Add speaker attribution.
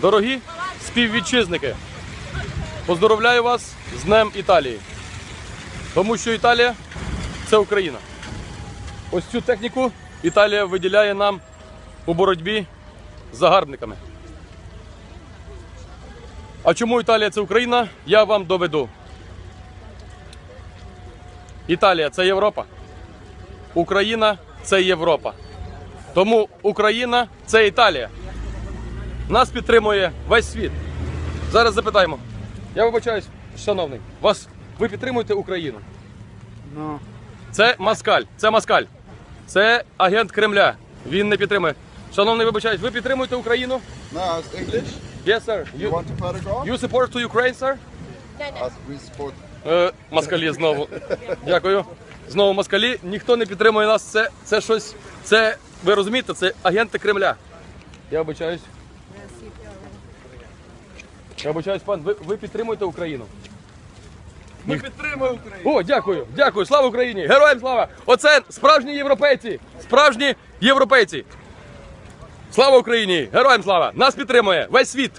Speaker 1: Дорогі співвітчизники, поздоровляю вас з Днем Італії. Тому що Італія це Україна. Ось цю техніку Італія виділяє нам у боротьбі з загарбниками. А чому Італія це Україна, я вам доведу. Італія це Європа. Україна це Європа. Тому Україна це Італія. Нас підтримує весь світ. Зараз запитаємо. Я вибачаюсь, шановний, вас ви підтримуєте Україну?
Speaker 2: Ну,
Speaker 1: Це Маскаль. Це Маскаль. Це агент Кремля. Він не підтримує. Шановний, вибачаюсь, ви підтримуєте Україну?
Speaker 3: No, it's English.
Speaker 1: Yes, sir.
Speaker 3: You
Speaker 1: You,
Speaker 3: want to photograph?
Speaker 1: you support to Ukraine, sir?
Speaker 3: Us, we support.
Speaker 1: Е, москалі знову. Дякую. Знову москалі. Ніхто не підтримує нас. Це, це щось. Це, ви розумієте, це агенти Кремля. Я вибачаюсь. Я обучаюсь, пан. Ви, ви підтримуєте Україну?
Speaker 2: ми підтримуємо Україну.
Speaker 1: О, дякую, дякую. Слава Україні! Героям слава! Оце справжні європейці! Справжні європейці! Слава Україні! Героям слава! Нас підтримує весь світ!